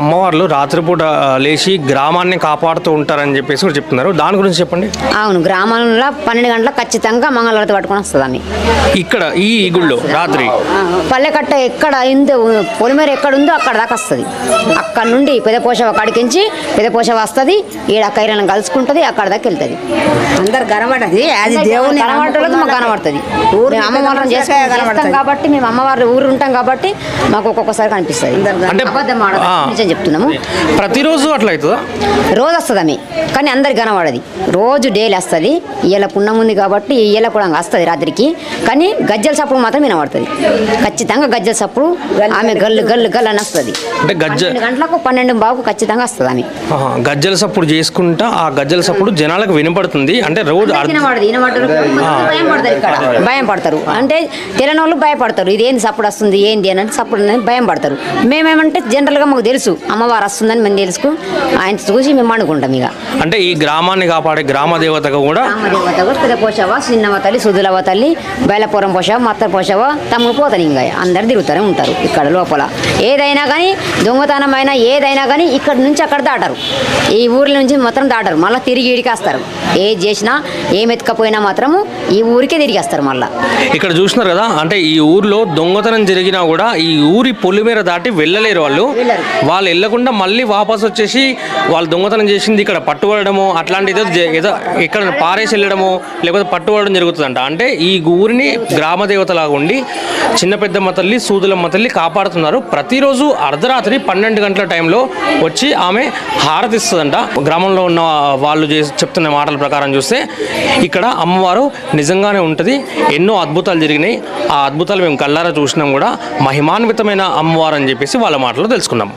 అమ్మవార్లు రాత్రిపూట లేచి గ్రామాన్ని కాపాడుతూ ఉంటారని చెప్పేసి కూడా చెప్తున్నారు. దాని గురించి చెప్పండి. అవును గ్రామంలో పన్నెండు గంటలకు ఖచ్చితంగా మంగళవారం పట్టుకొని వస్తుంది ఆమె ఇక్కడ ఈ గుళ్ళో రాత్రి? పల్లెకట్ట ఎక్కడ ఉందో పొలిమేర ఎక్కడ ఉందో అక్కడ దాకా వస్తుంది. అక్కడ నుండి పెదపోషవ కాడికించి పెదపోషవ వస్తుంది. ఈడ కైరలను కలుసుకుంటుంది అక్కడ దాకా వెళ్తుంది. అందరు కనబడది. అది దేవుని కనబడలేదు మాకు కనబడుతుంది. మేము చేసుకుంటాం. కనబడుతుంది. కాబట్టి మేము అమ్మవారి ఊరు ఉంటాం కాబట్టి మాకు ఒక్కొక్కసారి కనిపిస్తుంది. అంటే అబద్ధం ఆడదు. ఆ. నిజం చెప్తున్నాము. ప్రతిరోజు అట్లా అవుతుందా రోజు వస్తుంది ఆమె కానీ అందరికి కనబడది రోజు డైలీ వస్తుంది. ఇయ్యాల పుణ్యం ఉంది కాబట్టి ఇయ్యాల కూడా వస్తుంది రాత్రికి. కానీ గజ్జల సప్పుడు మాత్రం వినబడుతుంది. ఖచ్చితంగా గజ్జల సప్పుడు ఆమె గల్లు గల్లు గల్లు అని వస్తుంది. అంటే గజ్జ పన్నెండు గంటలకు పన్నెండు బాబుకు ఖచ్చితంగా వస్తుంది ఆమె. గజ్జల సప్పుడు చేసుకుంటా ఆ గజ్జల సప్పుడు జనాలకు వినపడుతుంది. అంటే రోజు వినబడదు భయం పడతారు ఇక్కడ. భయం పడతారు. అంటే తెలియని వాళ్ళు భయపడతారు. ఇది ఏంది సప్పుడు వస్తుంది ఏంది అని అంటే సప్పుడు భయం పడతారు. మేమేమంటే జనరల్గా మాకు తెలుసు. అమ్మవారు వస్తుందని మేము తెలుసుకు ఆయన చూసి మేము అనుకుంటాం ఇక. అంటే ఈ గ్రామాన్ని కాపాడే గ్రామ దేవతగా కూడా రామదేవత కూడా పెద్ద పోషవ చిన్నవ తల్లి సుదులవ తల్లి బయలపురం పోషవ మత్త పోషవ తమ్ముడు పోతారు ఇంకా అందరు తిరుగుతూనే ఉంటారు ఇక్కడ లోపల. ఏదైనా కానీ దొంగతనమైన ఏదైనా కానీ ఇక్కడ నుంచి అక్కడ దాటరు. ఈ ఊర్ల నుంచి మాత్రం దాటరు. మళ్ళీ తిరిగి ఇడికి వస్తారు. ఏది చేసినా ఏం ఎత్తుకపోయినా మాత్రము ఈ ఊరికే తిరిగి వస్తారు మళ్ళీ. ఇక్కడ చూస్తున్నారు కదా అంటే ఈ ఊర్లో దొంగతనం జరిగినా కూడా ఈ ఊరి పొలిమేర దాటి వెళ్ళలేరు వాళ్ళు. వాళ్ళు వెళ్ళకుండా మళ్ళీ వాపస్ వచ్చేసి వాళ్ళు దొంగతనం చేసింది ఇక్కడ పట్టుబడము అట్లాంటి ఏదో ఏదో ఇక్కడ పారేసి వెళ్ళడము లేకపోతే పట్టుబడడం జరుగుతుందంట. అంటే ఈ ఊరిని గ్రామ దేవతలాగా ఉండి చిన్న పెద్దమ్మ తల్లి సూదులమ్మ తల్లి కాపాడుతున్నారు. ప్రతిరోజు అర్ధరాత్రి పన్నెండు గంటల టైంలో వచ్చి ఆమె హారతిస్తుందంట. గ్రామంలో ఉన్న వాళ్ళు చేసి చెప్తున్న మాటల ప్రకారం చూస్తే ఇక్కడ అమ్మవారు నిజంగానే ఉంటుంది. ఎన్నో అద్భుతాలు జరిగినాయి. ఆ అద్భుతాలు మేము కళ్ళారా చూసినాం కూడా. మహిమాన్వితమైన అమ్మవారు అని చెప్పేసి వాళ్ళ మాటలో తెలుసుకున్నాం.